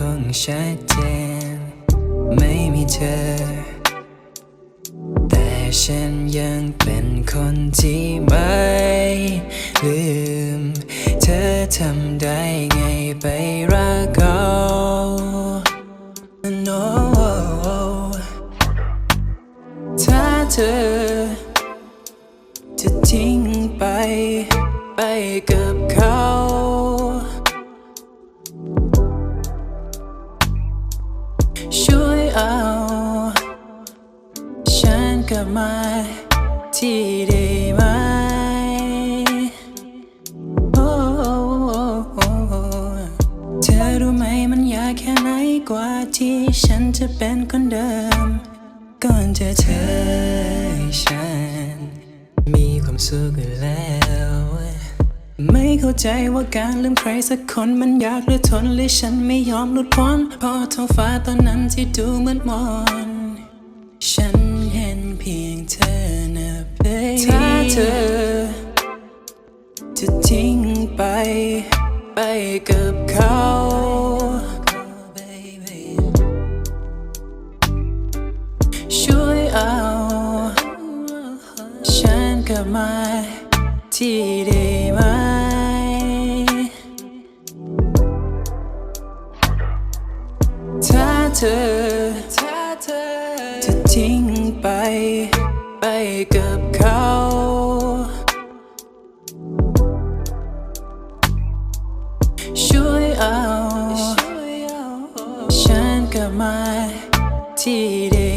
คงชัดเจน ไม่มีเธอ แต่ฉันยังเป็นคนที่ไม่ลืม เธอทำได้ไงไปรักเขา No ถ้าเธอ จะทิ้งไปไปกับเขา ช่วยเอา ฉันกลับมาที่ได้ไหมโอ้เธอรู้ไหมมันยากแค่ไหนกว่าที่ฉันจะเป็นคนเดิม ก่อนจอเธอฉัน มีความสุขอยู่แล้ว ไม่เข้าใจว่าการลืมใครสักคนมันยากหรือทนหรือฉันไม่ยอมหลุดพ้นเพราะท้องฟ้าตอนนั้นที่ดูเหมือนมอน ฉันเห็นเพียงเธอนะ baby ถ้าเธอ จะทิ้งไป ไปกับเขาช่วยเอา ฉันกลับมา ที่ได้ไหม ถ้าเธอ ถ้าเธอ จะทิ้งไป ไปกับเขา ช่วยเอา ฉันกลับมาที่ได้